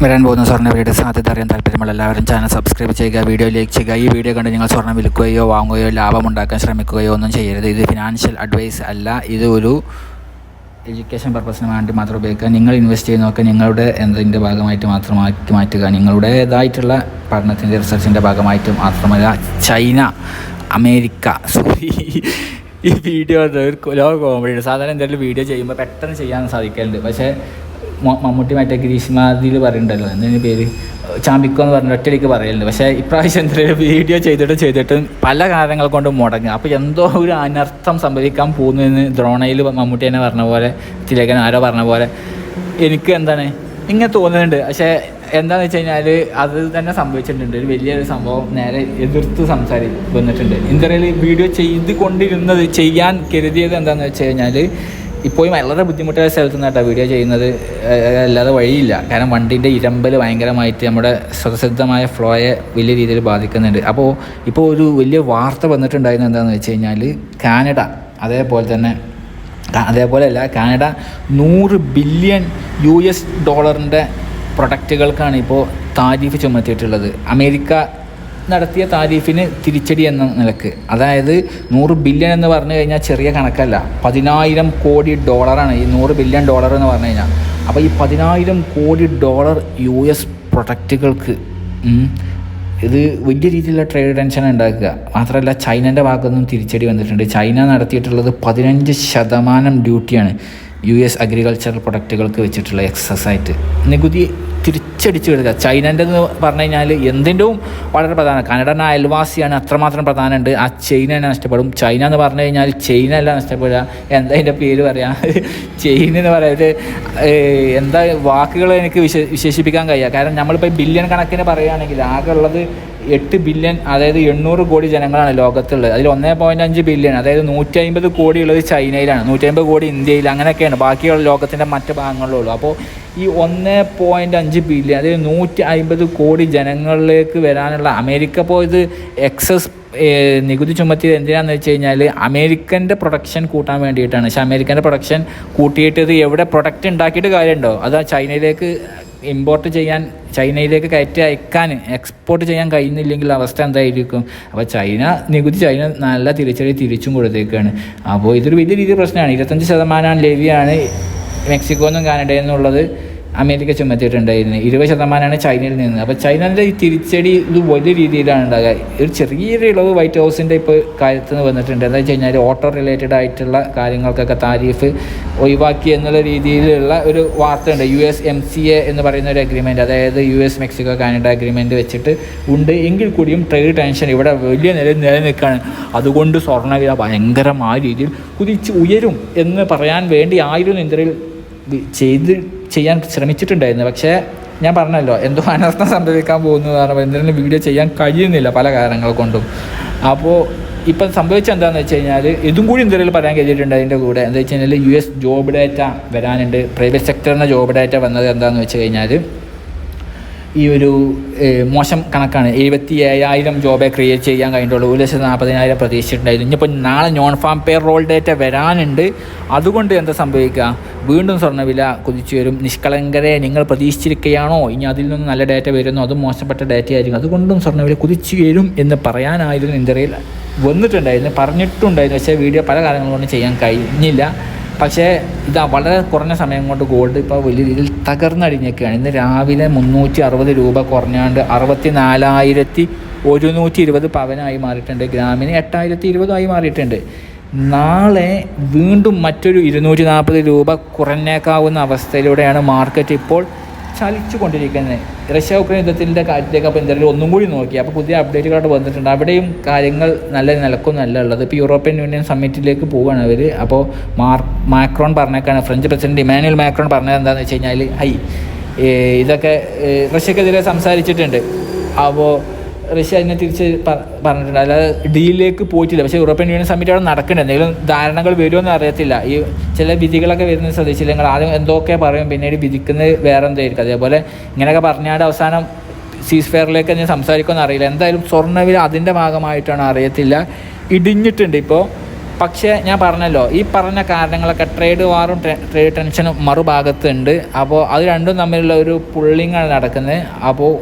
വരാൻ പോകുന്ന സ്വർണ വിലയുടെ സാധ്യത അറിയാൻ താല്പര്യമുള്ള എല്ലാവരും ചാനൽ സബ്സ്ക്രൈബ് ചെയ്യുക വീഡിയോ ലൈക്ക് ചെയ്യുക. ഈ വീഡിയോ കണ്ട് നിങ്ങൾ സ്വർണം വിൽക്കുകയോ വാങ്ങുകയോ ലാഭം ഉണ്ടാക്കാൻ ശ്രമിക്കുകയോ ഒന്നും ചെയ്യരുത്. ഇത് ഫിനാൻഷ്യൽ അഡ്വൈസ് അല്ല. ഇത് ഒരു എഡ്യൂക്കേഷൻ പർപ്പസിന് വേണ്ടി മാത്രം ഉപയോഗിക്കുക. നിങ്ങൾ ഇൻവെസ്റ്റ് ചെയ്യുന്നതൊക്കെ നിങ്ങളുടെ എന്നതിന്റെ ഭാഗമായിട്ട് മാത്രമാക്കി മാറ്റുക. നിങ്ങളുടേതായിട്ടുള്ള പഠനത്തിന്റെ റിസർച്ചിന്റെ ഭാഗമായിട്ട് മാത്രമല്ല ചൈന അമേരിക്ക സോറി ഈ വീഡിയോ ഒരു ലോ കോമഡിയാണ് സാധാരണ എന്തെങ്കിലും വീഡിയോ ചെയ്യുമ്പോൾ പെട്ടെന്ന് ചെയ്യാൻ സാധിക്കലുണ്ട്. പക്ഷേ മമ്മൂട്ടി മറ്റേ ഗ്രീഷ്മാതിൽ പറയുന്നുണ്ടല്ലോ എന്തിനു പേര്? ചാമ്പിക്കോ എന്ന് പറഞ്ഞ ഒറ്റയ്ക്ക് പറയലുണ്ട്. പക്ഷേ ഇപ്രാവശ്യം എന്തെങ്കിലും വീഡിയോ ചെയ്തിട്ട് ചെയ്തിട്ട് പല കാരണങ്ങൾ കൊണ്ട് മുടങ്ങുക അപ്പോൾ എന്തോ ഒരു അനർത്ഥം സംഭവിക്കാൻ പോകുന്നതെന്ന് ദ്രോണയിൽ മമ്മൂട്ടി തന്നെ പറഞ്ഞ പോലെ തിലകൻ ആരോ പറഞ്ഞ പോലെ എനിക്ക് എന്താണ് ഇങ്ങനെ തോന്നുന്നുണ്ട്. പക്ഷേ എന്താണെന്ന് വെച്ച് കഴിഞ്ഞാൽ അത് തന്നെ സംഭവിച്ചിട്ടുണ്ട്. ഒരു വലിയൊരു സംഭവം നേരെ എതിർത്ത് സംസാരി വന്നിട്ടുണ്ട്. ഇന്ത്യയിൽ വീഡിയോ ചെയ്ത് കൊണ്ടിരുന്നത് ചെയ്യാൻ കരുതിയത് എന്താണെന്ന് വെച്ച് കഴിഞ്ഞാൽ ഇപ്പോഴും വളരെ ബുദ്ധിമുട്ടായ സ്ഥലത്ത് നിന്നാട്ടോ വീഡിയോ ചെയ്യുന്നത്. അല്ലാതെ വഴിയില്ല. കാരണം വണ്ടീന്റെ ഇരമ്പൽ ഭയങ്കരമായിട്ട് നമ്മുടെ സ്വതസിദ്ധമായ ഫ്ലോയെ വലിയ രീതിയിൽ ബാധിക്കുന്നുണ്ട്. അപ്പോൾ ഇപ്പോൾ ഒരു വലിയ വാർത്ത വന്നിട്ടുണ്ടായിരുന്നത് എന്താണെന്ന് വെച്ച് കഴിഞ്ഞാൽ കാനഡ. അതേപോലെ തന്നെ അതേപോലെ അതേപോലെയല്ല കാനഡ നൂറ് ബില്യൺ യു എസ് ഡോളറിന്റെ പ്രൊഡക്റ്റുകൾക്കാണ് ഇപ്പോൾ താരിഫ് ചുമത്തിയിട്ടുള്ളത്. അമേരിക്ക നടത്തിയ താരീഫിന് തിരിച്ചടി എന്ന നിലയ്ക്ക്. അതായത് നൂറ് ബില്യൺ എന്ന് പറഞ്ഞു കഴിഞ്ഞാൽ ചെറിയ കണക്കല്ല. പതിനായിരം കോടി ഡോളറാണ്. ഈ നൂറ് ബില്യൺ ഡോളർ എന്ന് പറഞ്ഞു കഴിഞ്ഞാൽ. അപ്പോൾ ഈ പതിനായിരം കോടി ഡോളർ യു എസ് പ്രൊഡക്റ്റുകൾക്ക് ഇത് വലിയ രീതിയിലുള്ള ട്രേഡ് ടെൻഷൻ ഉണ്ടാക്കുക. മാത്രമല്ല ചൈനന്റെ ഭാഗത്തു നിന്നും തിരിച്ചടി വന്നിട്ടുണ്ട്. ചൈന നടത്തിയിട്ടുള്ളത് പതിനഞ്ച് ശതമാനം ഡ്യൂട്ടിയാണ് യു എസ് അഗ്രികൾച്ചറൽ പ്രൊഡക്റ്റുകൾക്ക് വെച്ചിട്ടുള്ള എക്സസ് ആയിട്ട്. നികുതി തിരിച്ചടിച്ച് കിടക്കുക ചൈനന്റെ എന്ന് പറഞ്ഞു കഴിഞ്ഞാൽ എന്തിന്റെയും വളരെ പ്രധാനം. കനഡ അയൽവാസിയാണ് അത്രമാത്രം പ്രധാനമുണ്ട്. ആ ചൈന തന്നെ നഷ്ടപ്പെടും. ചൈന എന്ന് പറഞ്ഞു കഴിഞ്ഞാൽ ചൈന അല്ല നഷ്ടപ്പെടുക. എന്താ അതിന്റെ പേര് പറയാം? ചൈന എന്ന് പറയുന്നത് എന്താ വാക്കുകൾ എനിക്ക് വിശ വിശേഷിപ്പിക്കാൻ കഴിയുക കാരണം നമ്മളിപ്പോൾ ബില്യൺ കണക്കിന് പറയുകയാണെങ്കിൽ ആകെ ഉള്ളത് എട്ട് ബില്യൺ അതായത് എണ്ണൂറ് കോടി ജനങ്ങളാണ് ലോകത്തുള്ളത്. അതിൽ ഒന്നേ പോയിന്റ് അഞ്ച് ബില്യൺ അതായത് നൂറ്റി അമ്പത് കോടി ഉള്ളത് ചൈനയിലാണ്. നൂറ്റി അമ്പത് കോടി ഇന്ത്യയിൽ അങ്ങനെയൊക്കെയാണ്. ബാക്കിയുള്ള ലോകത്തിന്റെ മറ്റ് ഭാഗങ്ങളിലുള്ളൂ. അപ്പോൾ ഈ ഒന്ന് പോയിന്റ് അഞ്ച് ബില്യൺ അതായത് നൂറ്റി അമ്പത് കോടി ജനങ്ങളിലേക്ക് വരാനുള്ള അമേരിക്ക പോയത് എക്സസ് നികുതി ചുമത്തിയത് എന്തിനാന്ന് വെച്ച് കഴിഞ്ഞാൽ അമേരിക്കന്റെ പ്രൊഡക്ഷൻ കൂട്ടാൻ വേണ്ടിയിട്ടാണ്. പക്ഷേ അമേരിക്കന്റെ പ്രൊഡക്ഷൻ കൂട്ടിയിട്ട് എവിടെ പ്രൊഡക്റ്റ് ഉണ്ടാക്കിയിട്ട് കാര്യമുണ്ടോ അത് ചൈനയിലേക്ക് ഇമ്പോർട്ട് ചെയ്യാൻ ചൈനയിലേക്ക് കയറ്റി അയക്കാൻ എക്സ്പോർട്ട് ചെയ്യാൻ കഴിയുന്നില്ലെങ്കിൽ അവസ്ഥ എന്തായിരിക്കും? അപ്പോൾ ചൈന നികുതി ചൈന നല്ല തിരിച്ചടി തിരിച്ചും കൊടുത്തേക്കാണ്. അപ്പോൾ ഇതൊരു വലിയ രീതിയിൽ പ്രശ്നമാണ്. ഇരുപത്തഞ്ച് ശതമാനം ലെവിയാണ് മെക്സിക്കോന്നും കാനഡയിൽ നിന്നുള്ളത് അമേരിക്ക ചുമത്തിയിട്ടുണ്ടായിരുന്നു. ഇരുപത് ശതമാനമാണ് ചൈനയിൽ നിന്ന്. അപ്പോൾ ചൈനയുടെ ഈ തിരിച്ചടി ഇത് വലിയ രീതിയിലാണ് ഉണ്ടാകുക ഒരു ചെറിയൊരു ഇളവ് വൈറ്റ് ഹൗസിന്റെ ഇപ്പോൾ കാര്യത്തിൽ നിന്ന് വന്നിട്ടുണ്ട്. എന്താ വെച്ച് കഴിഞ്ഞാൽ ഓട്ടോ റിലേറ്റഡ് ആയിട്ടുള്ള കാര്യങ്ങൾക്കൊക്കെ താരിഫ് ഒഴിവാക്കി എന്നുള്ള രീതിയിലുള്ള ഒരു വാർത്തയുണ്ട്. U S M C A എന്ന് പറയുന്ന ഒരു അഗ്രിമെന്റ് അതായത് U S Mexico Canada agreement വെച്ചിട്ട് ഉണ്ട്. എങ്കിൽ കൂടിയും ട്രേഡ് ടെൻഷൻ ഇവിടെ വലിയ നില നിലനിൽക്കുകയാണ് അതുകൊണ്ട് സ്വർണവില ഭയങ്കരമായ രീതിയിൽ കുതിച്ച് ഉയരും എന്ന് പറയാൻ വേണ്ടി ആയിരുന്നു ഇന്ത്യയിൽ ചെയ്ത് ചെയ്യാൻ ശ്രമിച്ചിട്ടുണ്ടായിരുന്നു. പക്ഷേ ഞാൻ പറഞ്ഞല്ലോ എന്തോ അനർത്ഥം സംഭവിക്കാൻ പോകുന്നു കാരണം എന്തെങ്കിലും വീഡിയോ ചെയ്യാൻ കഴിയുന്നില്ല പല കാരണങ്ങൾ കൊണ്ടും. അപ്പോൾ ഇപ്പം സംഭവിച്ചത് എന്താണെന്ന് വെച്ച് കഴിഞ്ഞാൽ ഇതും കൂടി എന്തെങ്കിലും പറയാൻ കഴിഞ്ഞിട്ടുണ്ട് അതിന്റെ കൂടെ. എന്താ വെച്ച് കഴിഞ്ഞാൽ യു എസ് ജോബ് ഡാറ്റ വരാനുണ്ട്. പ്രൈവറ്റ് സെക്ടറിന്റെ ജോബ് ഡാറ്റ വന്നത് എന്താണെന്ന് വെച്ച് കഴിഞ്ഞാൽ ഈ ഒരു മോശം കണക്കാണ്. എഴുപത്തി ഏഴായിരം ജോബെ ക്രിയേറ്റ് ചെയ്യാൻ കഴിഞ്ഞിട്ടുള്ളൂ. ഒരു ലക്ഷത്തി നാൽപ്പതിനായിരം പ്രതീക്ഷിച്ചിട്ടുണ്ടായിരുന്നു. ഇനിയിപ്പോൾ നാളെ non farm payroll data വരാനുണ്ട്. അതുകൊണ്ട് എന്താ സംഭവിക്കുക? വീണ്ടും സ്വർണവില കുതിച്ചു വരും. നിഷ്കളങ്കരെ നിങ്ങൾ പ്രതീക്ഷിച്ചിരിക്കുകയാണോ? ഇനി അതിൽ നിന്ന് നല്ല ഡേറ്റ വരുന്നു? അതും മോശപ്പെട്ട ഡേറ്റ ആയിരിക്കും. അതുകൊണ്ടും സ്വർണവില കുതിച്ചു വരും എന്ന് പറയാനായിരുന്നു ഇന്ത്യയിൽ വന്നിട്ടുണ്ടായിരുന്നു. പറഞ്ഞിട്ടുണ്ടായിരുന്നു. പക്ഷേ വീഡിയോ പല കാരണങ്ങൾ കൊണ്ട് ചെയ്യാൻ കഴിഞ്ഞില്ല. പക്ഷേ ഇത് വളരെ കുറഞ്ഞ സമയം കൊണ്ട് ഗോൾഡ് ഇപ്പോൾ വലിയ രീതിയിൽ തകർന്നടിഞ്ഞൊക്കെയാണ് ഇന്ന് രാവിലെ മുന്നൂറ്റി അറുപത് രൂപ കുറഞ്ഞാണ്ട് അറുപത്തി നാലായിരത്തി ഒരുന്നൂറ്റി ഇരുപത് പവനായി മാറിയിട്ടുണ്ട്. ഗ്രാമിന് എട്ടായിരത്തി ഇരുപതായി മാറിയിട്ടുണ്ട്. നാളെ വീണ്ടും മറ്റൊരു ഇരുന്നൂറ്റി നാൽപ്പത് രൂപ കുറഞ്ഞേക്കാവുന്ന അവസ്ഥയിലൂടെയാണ് മാർക്കറ്റ് ഇപ്പോൾ ചലിച്ചു കൊണ്ടിരിക്കുന്നത് റഷ്യ ഉക്രൈൻ യുദ്ധത്തിന്റെ കാര്യത്തിലേക്ക് അപ്പോൾ എന്തായാലും ഒന്നും കൂടി നോക്കി. അപ്പോൾ പുതിയ അപ്ഡേറ്റുകളായിട്ട് വന്നിട്ടുണ്ട്. അവിടെയും കാര്യങ്ങൾ നല്ല നിലക്കൊന്നല്ല ഉള്ളത് ഇപ്പോൾ യൂറോപ്യൻ യൂണിയൻ സമ്മിറ്റിലേക്ക് പോവുകയാണ് അവർ അപ്പോൾ മാർ മാക്രോൺ പറഞ്ഞേക്കാണ്. ഫ്രഞ്ച് പ്രസിഡന്റ് ഇമാനുവൽ മാക്രോൺ പറഞ്ഞത് എന്താണെന്ന് വെച്ച് കഴിഞ്ഞാൽ ഹൈ ഇതൊക്കെ റഷ്യക്കെതിരെ സംസാരിച്ചിട്ടുണ്ട്. അപ്പോൾ റഷ്യ അതിനെ തിരിച്ച് പറഞ്ഞിട്ടുണ്ട്. അല്ലാതെ ഡീലിലേക്ക് പോയിട്ടില്ല. പക്ഷേ യൂറോപ്യൻ യൂണിയൻ സമ്മിറ്റ് അവിടെ നടക്കുന്നുണ്ട്. എന്തെങ്കിലും ധാരണകൾ വരുമെന്ന് അറിയത്തില്ല. ഈ ചില വിധികളൊക്കെ വരുന്ന ശ്രദ്ധിച്ചില്ല. നിങ്ങൾ ആദ്യം എന്തൊക്കെ പറയും പിന്നീട് വിധിക്കുന്നത് വേറെ എന്തായിരിക്കും അതേപോലെ ഇങ്ങനെയൊക്കെ പറഞ്ഞാൽ അവസാനം സീസ് ഫെയറിലേക്ക് ഞാൻ സംസാരിക്കുമെന്ന് അറിയില്ല. എന്തായാലും സ്വർണവില അതിന്റെ ഭാഗമായിട്ടാണ് അറിയത്തില്ല. ഇടിഞ്ഞിട്ടുണ്ട് ഇപ്പോൾ പക്ഷേ ഞാൻ പറഞ്ഞല്ലോ ഈ പറഞ്ഞ കാരണങ്ങളൊക്കെ ട്രേഡ് വാറും ട്രേഡ് ടെൻഷനും മറുഭാഗത്തുണ്ട്. അപ്പോൾ അത് രണ്ടും തമ്മിലുള്ള ഒരു പുള്ളിങ്ങാണ് നടക്കുന്നത്. അപ്പോൾ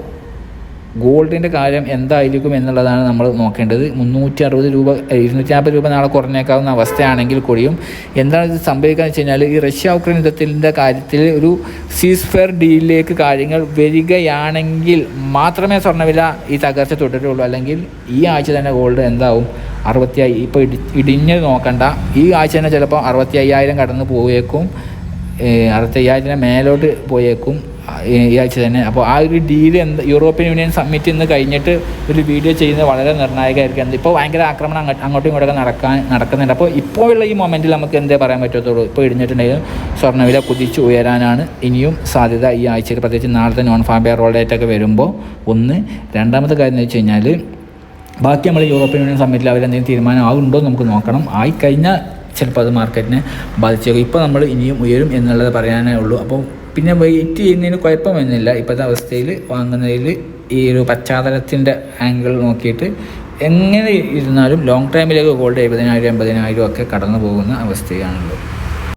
ഗോൾഡിന്റെ കാര്യം എന്തായിരിക്കും എന്നുള്ളതാണ് നമ്മൾ നോക്കേണ്ടത്. മുന്നൂറ്റി അറുപത് രൂപ ഇരുന്നൂറ്റി നാൽപ്പത് രൂപ നാളെ കുറഞ്ഞേക്കാവുന്ന അവസ്ഥയാണെങ്കിൽ കൂടിയും എന്താണ് ഇത് സംഭവിക്കുക വെച്ച് കഴിഞ്ഞാൽ ഈ റഷ്യ ഉക്രൈൻ യുദ്ധത്തിന്റെ കാര്യത്തിൽ ഒരു സീസ് ഫെയർ ഡീലിലേക്ക് കാര്യങ്ങൾ വരികയാണെങ്കിൽ മാത്രമേ സ്വർണവില ഈ തകർച്ച തുടരുള്ളൂ. അല്ലെങ്കിൽ ഈ ആഴ്ച തന്നെ ഗോൾഡ് എന്താവും? അറുപത്തി ഇപ്പോൾ ഇടി ഇടിഞ്ഞ് നോക്കണ്ട. ഈ ആഴ്ച തന്നെ ചിലപ്പോൾ അറുപത്തി അയ്യായിരം കടന്ന് പോയേക്കും. അറുപത്തി അയ്യായിരത്തിന് മേലോട്ട് പോയേക്കും. ഈ ആഴ്ച തന്നെ. അപ്പോൾ ആ ഒരു ഡീൽ എന്ത് യൂറോപ്യൻ യൂണിയൻ സമ്മിറ്റ് ഇന്ന് കഴിഞ്ഞിട്ട് ഒരു വീഡിയോ ചെയ്യുന്നത് വളരെ നിർണായകമായിരിക്കും. ഇപ്പോൾ ഭയങ്കര ആക്രമണം അങ്ങോട്ട് അങ്ങോട്ടും ഇങ്ങോട്ടൊക്കെ നടക്കാൻ നടക്കുന്നുണ്ട്. അപ്പോൾ ഇപ്പോഴുള്ള ഈ മൊമെന്റിൽ നമുക്ക് എന്തേ പറയാൻ പറ്റത്തുള്ളൂ? ഇപ്പോൾ ഇടിഞ്ഞിട്ടുണ്ടെങ്കിലും സ്വർണവില കുതിച്ച് ഉയരാനാണ് ഇനിയും സാധ്യത ഈ ആഴ്ചയിൽ. പ്രത്യേകിച്ച് നാളത്തെ നോൺ ഫാബിയർ റോൾ ഡേറ്റ് ഒക്കെ വരുമ്പോൾ ഒന്ന്. രണ്ടാമത്തെ കാര്യം എന്ന് വെച്ച് കഴിഞ്ഞാൽ ബാക്കി നമ്മൾ യൂറോപ്യൻ യൂണിയൻ സമ്മിറ്റിൽ അവരെന്തെങ്കിലും തീരുമാനം എന്ന് നമുക്ക് നോക്കണം. ആയി കഴിഞ്ഞാൽ ചിലപ്പോൾ അത് മാർക്കറ്റിനെ ബാധിച്ചേക്കും. ഇപ്പോൾ നമ്മൾ ഇനിയും ഉയരും എന്നുള്ളത് പറയാനേ ഉള്ളൂ. അപ്പോൾ പിന്നെ വെയിറ്റ് ചെയ്യുന്നതിന് കുഴപ്പമൊന്നുമില്ല. ഇപ്പോഴത്തെ അവസ്ഥയിൽ വാങ്ങുന്നതിൽ ഈ ഒരു പശ്ചാത്തലത്തിന്റെ ആംഗിൾ നോക്കിയിട്ട് എങ്ങനെ ഇരുന്നാലും ലോങ് ടൈമിലേക്ക് ഗോൾഡ് എഴുപതിനായിരം എൺപതിനായിരം ഒക്കെ കടന്നു പോകുന്ന അവസ്ഥയാണല്ലോ